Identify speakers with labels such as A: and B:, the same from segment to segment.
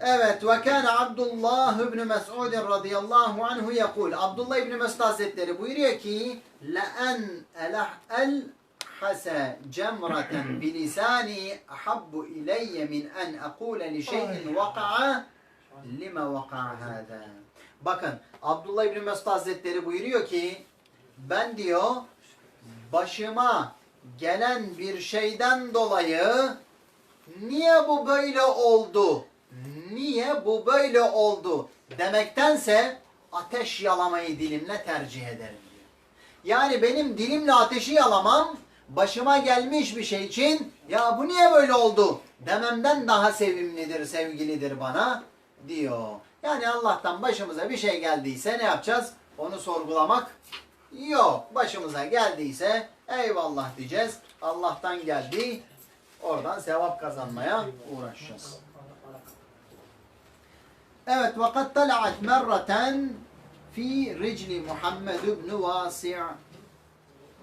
A: Evet ve kana Abdullah ibn Mes'ud radıyallahu anhu yekul. Abdullah ibn Mes'ud Hazretleri buyuruyor ki la en elah el hase cemraten bilisani ahabbu ileyye min en ekule li şeyin vaka'a lima vaka'a hâdâ. Bakın Abdullah ibn Mes'ud Hazretleri buyuruyor ki ben diyor başıma gelen bir şeyden dolayı niye bu böyle oldu? Niye bu böyle oldu? Demektense ateş yalamayı dilimle tercih ederim diyor. Yani benim dilimle ateşi yalamam başıma gelmiş bir şey için ya bu niye böyle oldu dememden daha sevimlidir, sevgilidir bana diyor. Yani Allah'tan başımıza bir şey geldiyse ne yapacağız? Onu sorgulamak yok. Başımıza geldiyse eyvallah diyeceğiz. Allah'tan geldi. Oradan sevap kazanmaya uğraşacağız. Evet, vakat tala'at merraten fi ricli Muhammed ibn Vasi'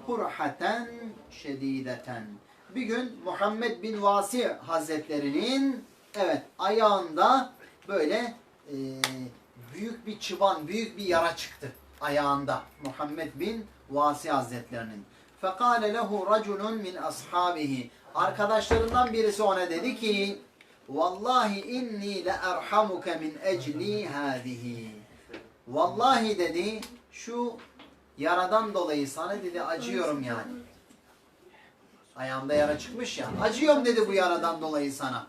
A: kurhaten şedideten. Bir gün Muhammed bin Vasi Hazretlerinin evet ayağında böyle e, büyük bir çıban, büyük bir yara çıktı ayağında Muhammed bin Vasi Hazretlerinin. Fekale lehu raculun min ashabihi. Arkadaşlarından birisi ona dedi ki Vallahi inni le erhamuke min ecli hadihi. Vallahi dedi şu yaradan dolayı sana dedi acıyorum yani. Ayağımda yara çıkmış ya. Acıyorum dedi bu yaradan dolayı sana.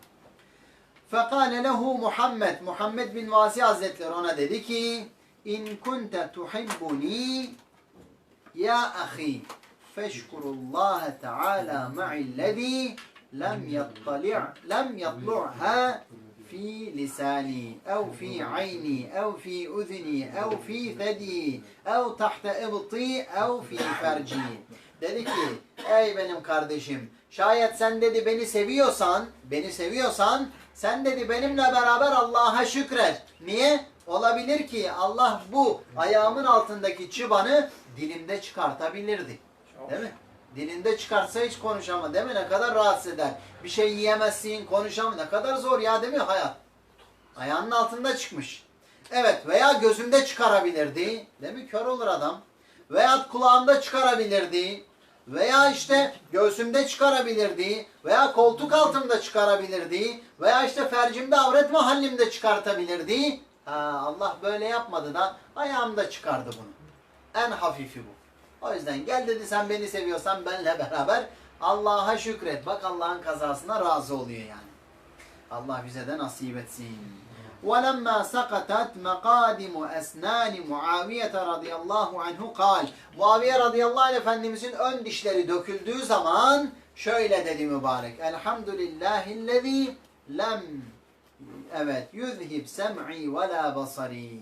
A: Fekale lehu Muhammed. Muhammed bin Vasi Hazretleri ona dedi ki İn kunte tuhibbuni ya ahi feşkurullâhe teâlâ ma'illezî lem yattali' lem yatlu'ha fi lisani ev fi ayni ev fi uzni ev fi fedi ev tahta ibti ev fi ferci dedi ki ey benim kardeşim şayet sen dedi beni seviyorsan beni seviyorsan sen dedi benimle beraber Allah'a şükret. Niye? Olabilir ki Allah bu ayağımın altındaki çıbanı dilimde çıkartabilirdi. Değil mi? Dilinde çıkarsa hiç konuşamaz. Değil mi? Ne kadar rahatsız eder. Bir şey yiyemezsin, konuşamaz. Ne kadar zor ya değil mi hayat? Ayağının altında çıkmış. Evet veya gözünde çıkarabilirdi. Değil mi? Kör olur adam. Veya kulağında çıkarabilirdi. Veya işte göğsümde çıkarabilirdi. Veya koltuk altımda çıkarabilirdi. Veya işte fercimde avret mahallimde çıkartabilirdi. Ha, Allah böyle yapmadı da ayağımda çıkardı bunu. En hafifi bu. O yüzden gel dedi sen beni seviyorsan benle beraber Allah'a şükret. Bak Allah'ın kazasına razı oluyor yani. Allah bize de nasip etsin. وَلَمَّا سَقَتَتْ مَقَادِمُ أَسْنَانِ مُعَاوِيَةَ رَضِيَ اللّٰهُ عَنْهُ قال Muaviye radıyallahu anh efendimizin ön dişleri döküldüğü zaman şöyle dedi mübarek. Elhamdülillahillezî lem evet yüzhib sem'i ve la basari.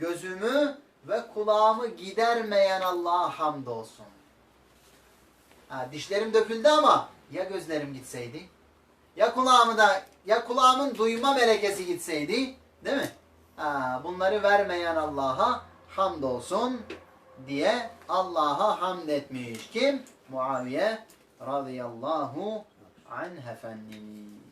A: Gözümü ve kulağımı gidermeyen Allah'a hamdolsun. Ha, dişlerim döküldü ama ya gözlerim gitseydi? Ya kulağımı da ya kulağımın duyma melekesi gitseydi, değil mi? Ha, bunları vermeyen Allah'a hamdolsun diye Allah'a hamd etmiş. Kim? Muaviye radıyallahu anh efendimiz.